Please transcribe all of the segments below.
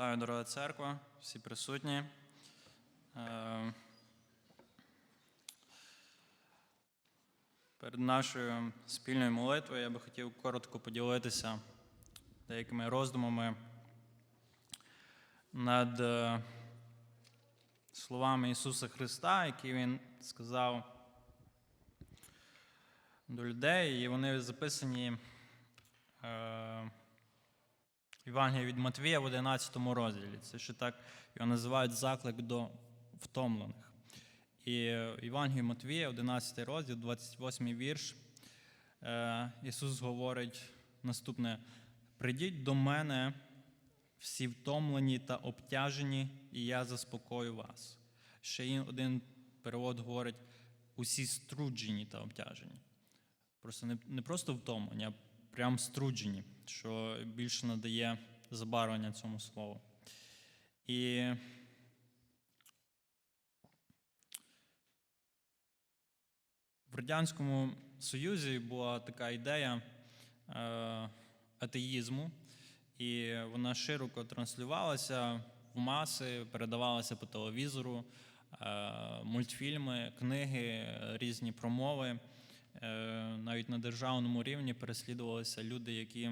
Вітаю, дорога церква, всі присутні. Е, Перед нашою спільною молитвою я би хотів коротко поділитися деякими роздумами над е, словами Ісуса Христа, які Він сказав до людей, і вони записані е, Євангелії від Матвія в 11 розділі. Це ще так його називають заклик до втомлених. І Євангелії Матвія, 11 розділ, 28 вірш, е, Ісус говорить наступне: прийдіть до мене всі втомлені та обтяжені, і я заспокою вас. Ще один перевод говорить: усі струджені та обтяжені. Просто не, не просто втомлені, а прям струджені, що більше надає забарвлення цьому слову. І в Радянському Союзі була така ідея е, атеїзму, і вона широко транслювалася в маси, передавалася по телевізору, е, мультфільми, книги, різні промови. Е, навіть на державному рівні переслідувалися люди, які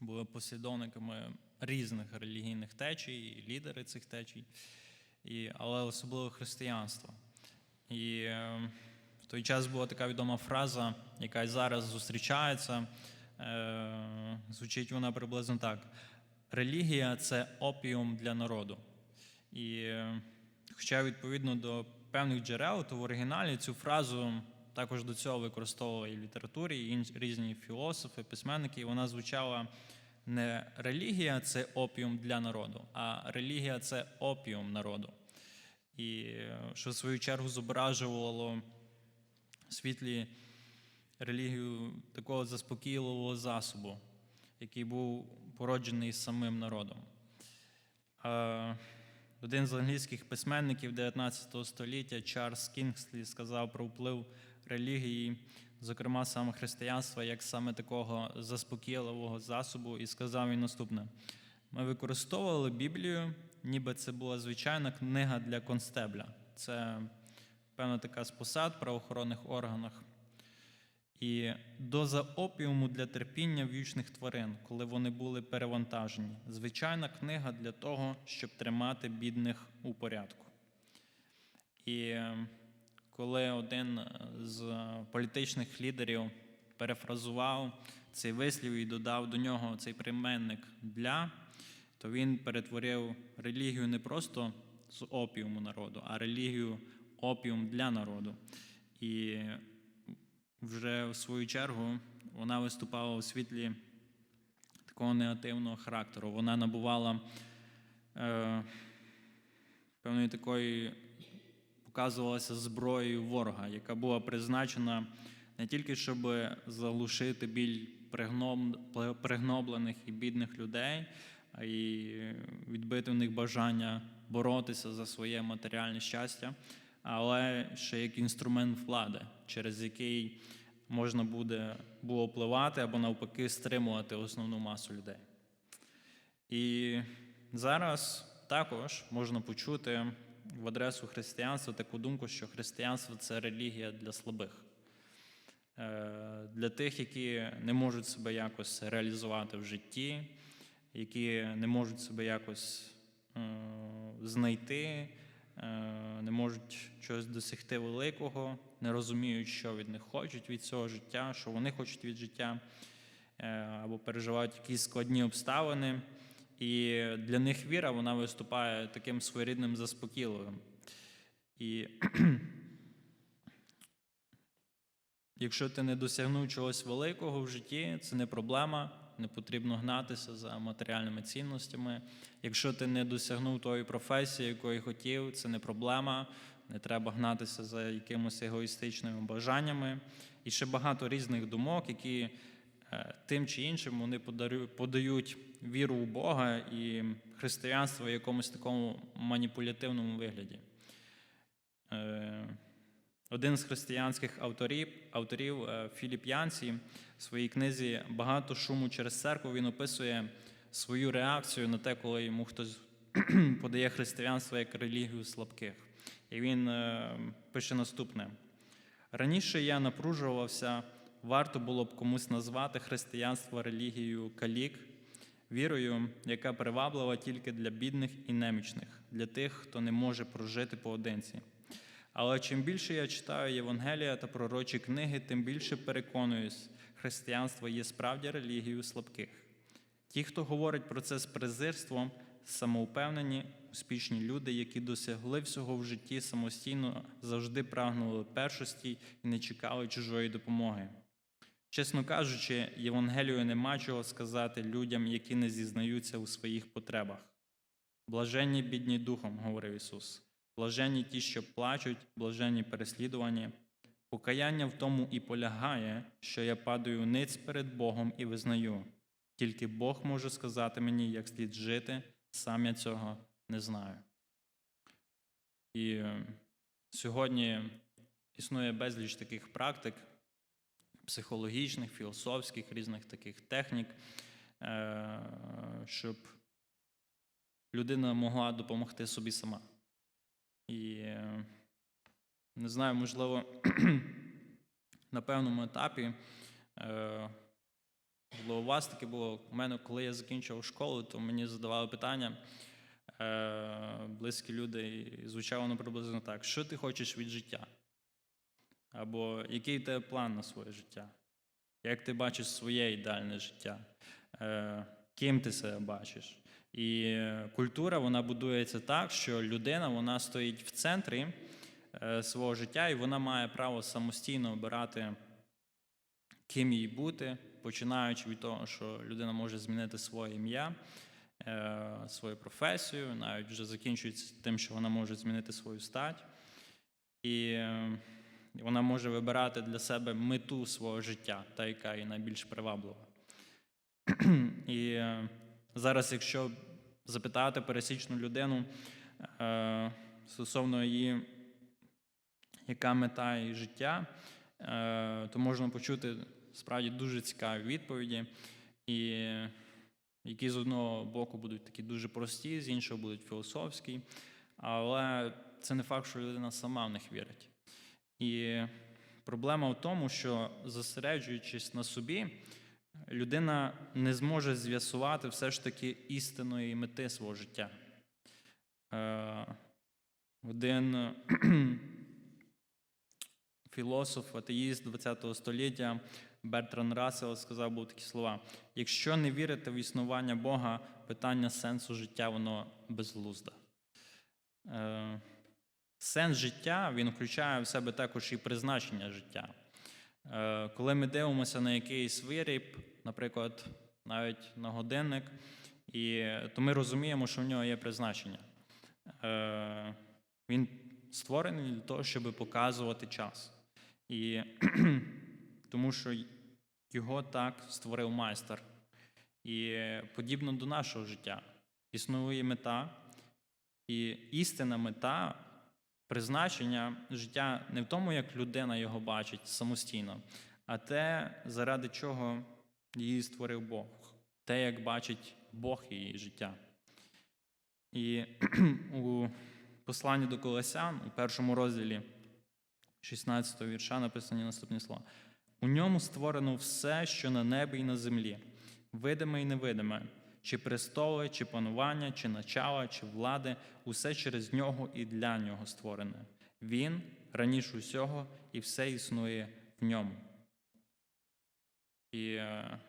були послідовниками різних релігійних течій, лідери цих течій, і, але особливо християнства. І е, в той час була така відома фраза, яка зараз зустрічається. Е, звучить вона приблизно так: релігія це опіум для народу. І е, хоча, відповідно до певних джерел, то в оригіналі цю фразу також до цього використовували і в літературі, і різні філософи, письменники. Вона звучала не релігія це опіум для народу, а релігія це опіум народу. І що в свою чергу зображувало світлі релігію такого заспокійливого засобу, який був породжений самим народом. Один з англійських письменників 19 століття Чарльз Кінгслі сказав про вплив релігії, зокрема саме християнства, як саме такого заспокійливого засобу, і сказав він наступне: ми використовували Біблію, ніби це була звичайна книга для констебля. Це певна така з посад в правоохоронних органах. І доза опіуму для терпіння вічних тварин, коли вони були перевантажені. Звичайна книга для того, щоб тримати бідних у порядку. І коли один з політичних лідерів перефразував цей вислів і додав до нього цей прийменник для, то він перетворив релігію не просто з опіуму народу, а релігію опіум для народу. І вже в свою чергу вона виступала у світлі такого негативного характеру. Вона набувала е, певної такої, показувалася зброєю ворога, яка була призначена не тільки, щоб заглушити біль пригноблених і бідних людей, а й відбити в них бажання боротися за своє матеріальне щастя, але ще як інструмент влади, через який можна буде було впливати або навпаки стримувати основну масу людей. І зараз також можна почути в адресу християнства таку думку, що християнство це релігія для слабих, Е, для тих, які не можуть себе якось реалізувати в житті, які не можуть себе якось е, знайти, е, не можуть чогось досягти великого, не розуміють, що від них хочуть від цього життя, що вони хочуть від життя, або переживають якісь складні обставини. І для них віра вона виступає таким своєрідним заспокійливим. І якщо ти не досягнув чогось великого в житті, це не проблема, не потрібно гнатися за матеріальними цінностями. Якщо ти не досягнув тої професії, якої хотів, це не проблема. Не треба гнатися за якимось егоїстичними бажаннями. І ще багато різних думок, які тим чи іншим вони подають віру у Бога і християнство в якомусь такому маніпулятивному вигляді. Е, Один з християнських авторів, авторів е, Філіп Янсі в своїй книзі Багато шуму через церкву він описує свою реакцію на те, коли йому хтось подає християнство як релігію слабких. І він е, пише наступне: раніше я напружувався, варто було б комусь назвати християнство релігією калік, вірою, яка приваблива тільки для бідних і немічних, для тих, хто не може прожити поодинці. Але чим більше я читаю Євангелія та пророчі книги, тим більше переконуюсь, християнство є справді релігією слабких. Ті, хто говорить про це з презирством, самоупевнені, успішні люди, які досягли всього в житті самостійно, завжди прагнули першості і не чекали чужої допомоги. Чесно кажучи, Євангелію нема чого сказати людям, які не зізнаються у своїх потребах. Блаженні бідні духом, говорив Ісус. Блаженні ті, що плачуть, блаженні переслідувані. Покаяння в тому і полягає, що я падаю ниць перед Богом і визнаю. Тільки Бог може сказати мені, як слід жити, сам я цього не знаю. І е, сьогодні існує безліч таких практик, психологічних, філософських, різних таких технік, е, щоб людина могла допомогти собі сама. І е, не знаю, можливо, на певному етапі, е, у вас таке було. У мене, коли я закінчував школу, то мені задавали питання близькі люди, і звучало воно приблизно так: що ти хочеш від життя? Або який тебе план на своє життя? Як ти бачиш своє ідеальне життя? Е, Ким ти себе бачиш? І культура вона будується так, що людина вона стоїть в центрі е, свого життя, і вона має право самостійно обирати, ким їй бути, починаючи від того, що людина може змінити своє ім'я, е, свою професію, навіть вже закінчується тим, що вона може змінити свою стать. І вона може вибирати для себе мету свого життя, та яка їй найбільш приваблива. І е, зараз, якщо запитати пересічну людину е, стосовно її, яка мета її життя, е, то можна почути справді дуже цікаві відповіді, і які з одного боку будуть такі дуже прості, з іншого будуть філософські, але це не факт, що людина сама в них вірить. І проблема в тому, що зосереджуючись на собі, людина не зможе з'ясувати все ж таки істинної мети свого життя. Е, Один філософ, атеїст ХХ століття Бертран Рассел сказав був такі слова: якщо не вірите в існування Бога, питання сенсу життя, воно безглузда. Сенс життя він включає в себе також і призначення життя. Е, Коли ми дивимося на якийсь виріб, наприклад, навіть на годинник, і, то ми розуміємо, що в нього є призначення. Е, Він створений для того, щоб показувати час. І тому що його так створив майстер. І подібно до нашого життя. Існує мета, і істинна мета призначення життя не в тому, як людина його бачить самостійно, а те, заради чого її створив Бог, те, як бачить Бог її життя. І у посланні до Колосян, у першому розділі 16 го вірша написані наступні слова. У ньому створено все, що на небі і на землі, видиме і невидиме, чи престоли, чи панування, чи начала, чи влади, усе через нього і для нього створене. Він раніше усього, і все існує в ньому. І е,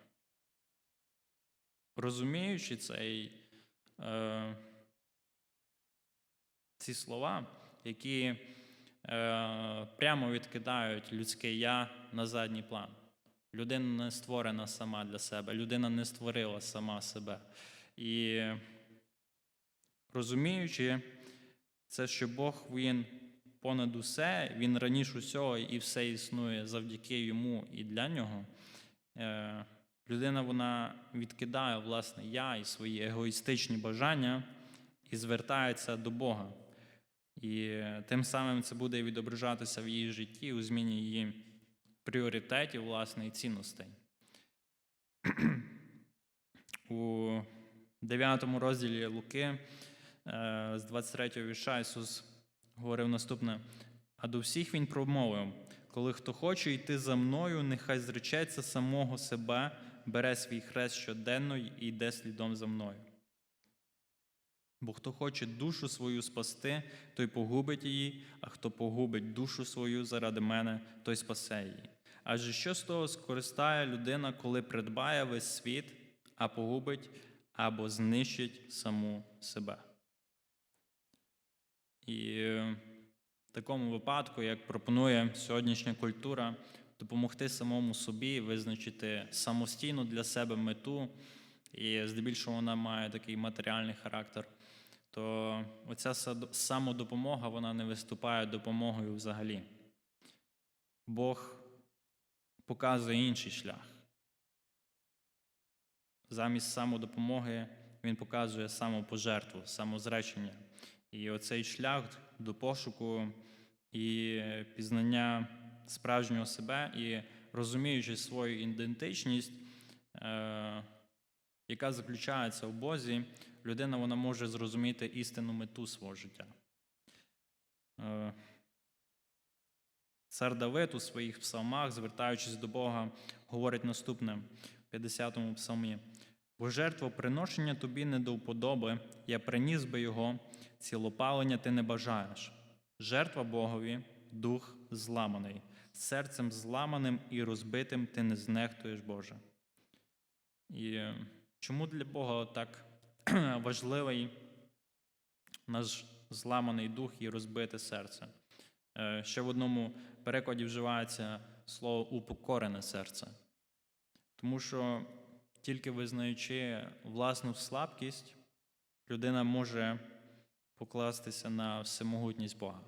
розуміючи цей, е, ці слова, які е, прямо відкидають людське я на задній план. Людина не створена сама для себе, людина не створила сама себе. І розуміючи це, що Бог він понад усе, він раніше усього і все існує завдяки йому і для нього. Е, людина вона відкидає власне я і свої егоїстичні бажання і звертається до Бога. І тим самим це буде відображатися в її житті, у зміні її пріоритетів, власне, і цінностей. У 9 розділі Луки е, з 23 вірша Ісус говорив наступне: а до всіх Він промовив: коли хто хоче йти за мною, нехай зречеться самого себе, бере свій хрест щоденно і йде слідом за мною. Бо хто хоче душу свою спасти, той погубить її, а хто погубить душу свою заради мене, той спасе її. Адже що з того скористає людина, коли придбає весь світ, а погубить або знищить саму себе? І в такому випадку, як пропонує сьогоднішня культура, допомогти самому собі визначити самостійно для себе мету, і здебільшого вона має такий матеріальний характер, то оця самодопомога вона не виступає допомогою взагалі. Бог показує інший шлях. Замість самодопомоги він показує самопожертву, самозречення. І оцей шлях до пошуку і пізнання справжнього себе, і розуміючи свою ідентичність, е, яка заключається в Бозі, людина вона може зрозуміти істинну мету свого життя. Цар Давид у своїх псалмах, звертаючись до Бога, говорить наступне в 50-му псалмі: Бо жертву приношення тобі не до вподоби, я приніс би його, цілопалення ти не бажаєш. Жертва Богові, дух зламаний, серцем зламаним і розбитим ти не знехтуєш, Боже. І е, чому для Бога так важливий наш зламаний дух і розбите серце? Е, Ще в одному перекладі вживається слово упокорене серце. Тому що тільки визнаючи власну слабкість, людина може покластися на всемогутність Бога.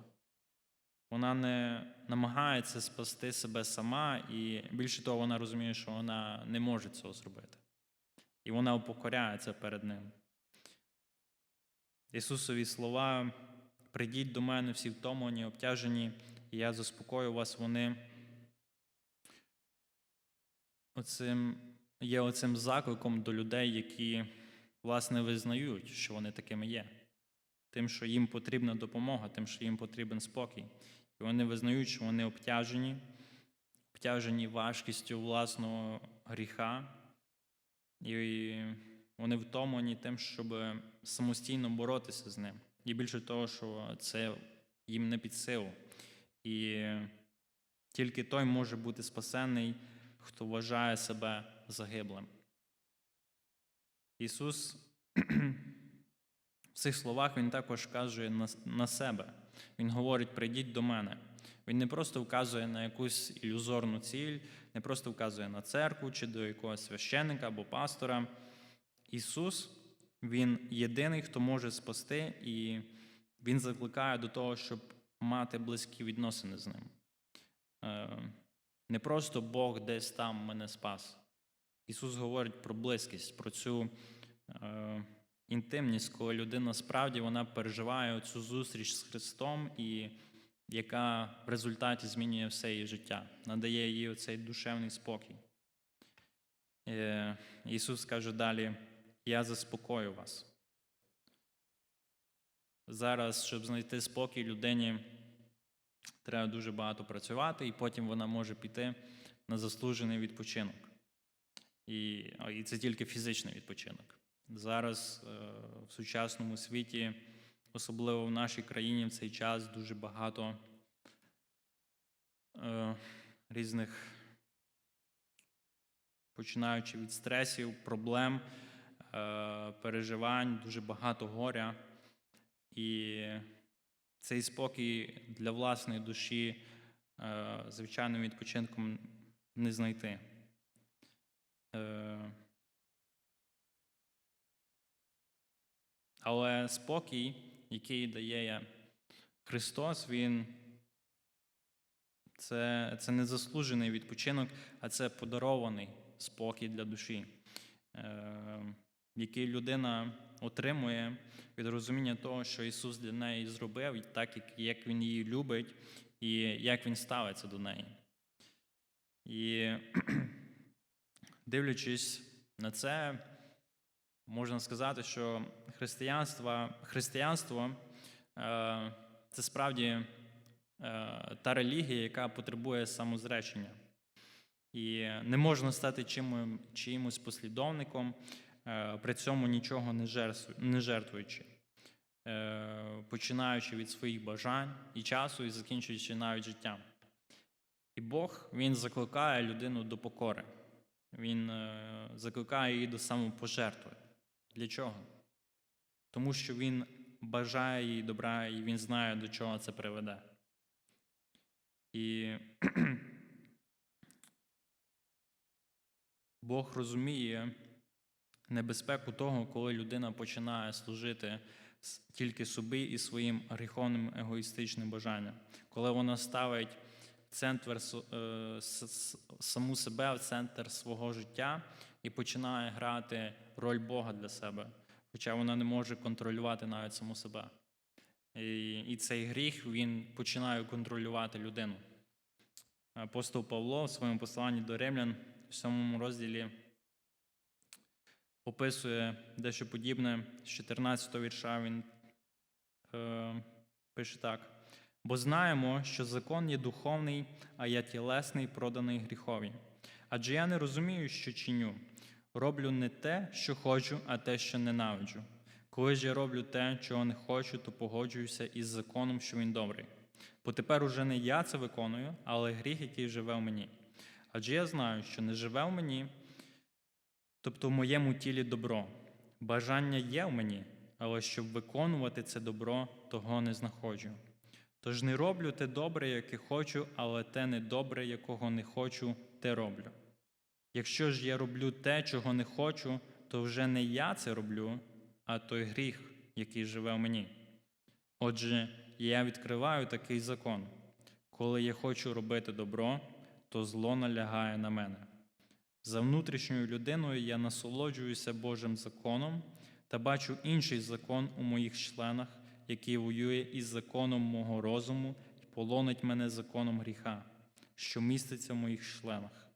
Вона не намагається спасти себе сама, і більше того, вона розуміє, що вона не може цього зробити. І вона упокоряється перед ним. Ісусові слова: прийдіть до мене всі втомлені, обтяжені, і я заспокою вас, вони оцим, є оцим закликом до людей, які, власне, визнають, що вони такими є. Тим, що їм потрібна допомога, тим, що їм потрібен спокій. І вони визнають, що вони обтяжені, обтяжені важкістю власного гріха, і вони втомлені тим, щоб самостійно боротися з ним. І більше того, що це їм не під силу. І тільки той може бути спасений, хто вважає себе загиблим. Ісус в цих словах Він також каже на, себе. Він говорить: прийдіть до мене. Він не просто вказує на якусь ілюзорну ціль, не просто вказує на церкву чи до якогось священника або пастора. Ісус, Він єдиний, хто може спасти, і Він закликає до того, щоб мати близькі відносини з ним. Е, Не просто Бог десь там мене спас. Ісус говорить про близькість, про цю е, інтимність, коли людина справді вона переживає цю зустріч з Христом, і яка в результаті змінює все її життя, надає їй оцей душевний спокій. Е, Ісус каже далі: Я заспокою вас. Зараз, щоб знайти спокій людині, треба дуже багато працювати, і потім вона може піти на заслужений відпочинок. І, і це тільки фізичний відпочинок. Зараз е, в сучасному світі, особливо в нашій країні, в цей час дуже багато е, різних, починаючи від стресів, проблем, е, переживань, дуже багато горя. І цей спокій для власної душі е, звичайним відпочинком не знайти. Е, Але спокій, який дає Христос, Він це, це не заслужений відпочинок, а це подарований спокій для душі, який людина отримує від розуміння того, що Ісус для неї зробив, так як, Він її любить, і як Він ставиться до неї. І дивлячись на це, можна сказати, що християнство, християнство е, це справді е, та релігія, яка потребує самозречення. І не можна стати чим, чиїмось послідовником, при цьому нічого не жертвуючи, е, починаючи від своїх бажань і часу, і закінчуючи навіть життям. І Бог Він закликає людину до покори. Він е, закликає її до самопожертви. Для чого? Тому що він бажає їй добра і він знає, до чого це приведе. І Бог розуміє небезпеку того, коли людина починає служити тільки собі і своїм гріховним егоїстичним бажанням, коли вона ставить центр е, саму себе в центр свого життя і починає грати роль Бога для себе, хоча вона не може контролювати навіть саму себе. І, цей гріх він починає контролювати людину. Апостол Павло в своєму посланні до римлян в самому розділі описує дещо подібне з 14 вірша. Він е, пише так: бо знаємо, що закон є духовний, а я тілесний, проданий гріхові. Адже я не розумію, що чиню. Роблю не те, що хочу, а те, що ненавиджу. Коли ж я роблю те, чого не хочу, то погоджуюся із законом, що він добрий. Бо тепер уже не я це виконую, але гріх, який живе в мені. Адже я знаю, що не живе в мені, тобто в моєму тілі добро. Бажання є в мені, але щоб виконувати це добро, того не знаходжу. Тож не роблю те добре, яке хочу, але те недобре, якого не хочу, те роблю. Якщо ж я роблю те, чого не хочу, то вже не я це роблю, а той гріх, який живе в мені. Отже, я відкриваю такий закон. Коли я хочу робити добро, то зло налягає на мене. За внутрішньою людиною я насолоджуюся Божим законом та бачу інший закон у моїх членах, який воює із законом мого розуму і полонить мене законом гріха, що міститься в моїх членах.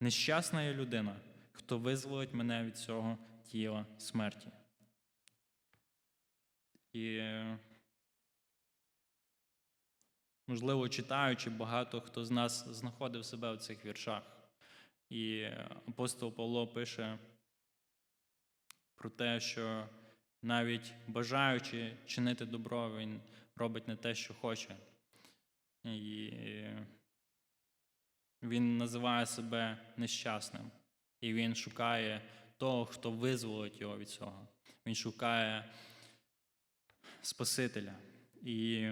Нещасна я людина, хто визволить мене від цього тіла смерті. І, можливо, читаючи, багато хто з нас знаходив себе в цих віршах. І апостол Павло пише про те, що навіть бажаючи чинити добро, він робить не те, що хоче. І він називає себе нещасним. І він шукає того, хто визволить його від цього. Він шукає Спасителя. І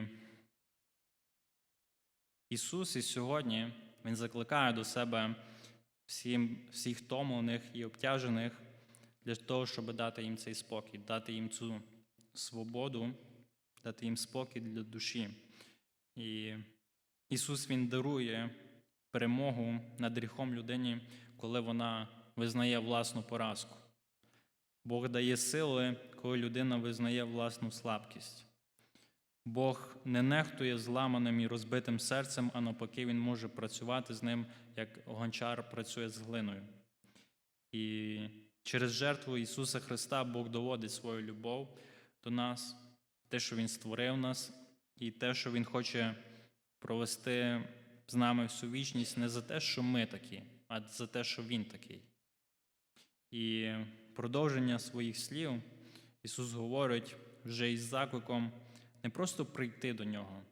Ісус і сьогодні Він закликає до себе всім, всіх втомлених і обтяжених для того, щоб дати їм цей спокій, дати їм цю свободу, дати їм спокій для душі. І Ісус Він дарує перемогу над гріхом людині, коли вона визнає власну поразку. Бог дає сили, коли людина визнає власну слабкість. Бог не нехтує зламаним і розбитим серцем, а навпаки, Він може працювати з ним, як гончар працює з глиною. І через жертву Ісуса Христа Бог доводить свою любов до нас, те, що Він створив нас, і те, що Він хоче провести з нами всю вічність не за те, що ми такі, а за те, що Він такий. І продовження своїх слів Ісус говорить вже із закликом не просто прийти до нього,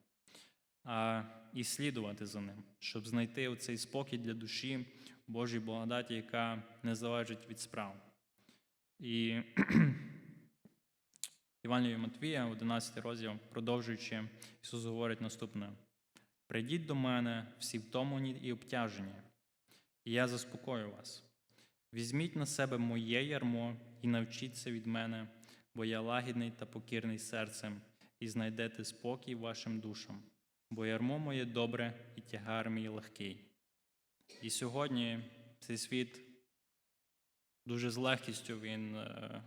а і слідувати за ним, щоб знайти оцей спокій для душі Божій благодаті, яка не залежить від справ. І Івангелію Матвія, 11 розділ, продовжуючи, Ісус говорить наступне: Прийдіть до мене всі втомлені і обтяжені, і я заспокою вас. Візьміть на себе моє ярмо і навчіться від мене, бо я лагідний та покірний серцем, і знайдете спокій вашим душам, бо ярмо моє добре і тягар мій легкий. І сьогодні цей світ дуже з легкістю він е,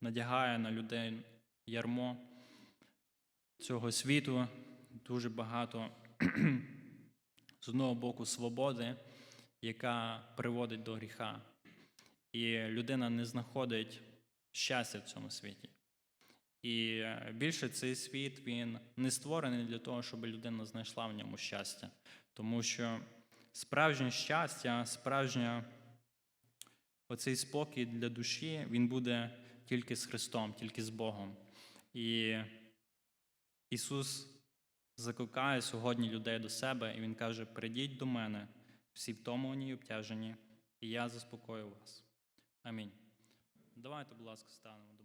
надягає на людей ярмо цього світу, дуже багато з одного боку свободи, яка приводить до гріха. і людина не знаходить щастя в цьому світі. І е, більше цей світ він не створений для того, щоб людина знайшла в ньому щастя. Тому що справжнє щастя, справжнє оцей спокій для душі, він буде тільки з Христом, тільки з Богом. І Ісус закликає сьогодні людей до себе, і Він каже: прийдіть до мене, всі втомлені і обтяжені, і я заспокою вас. Амінь. Давайте, будь ласка, станемо.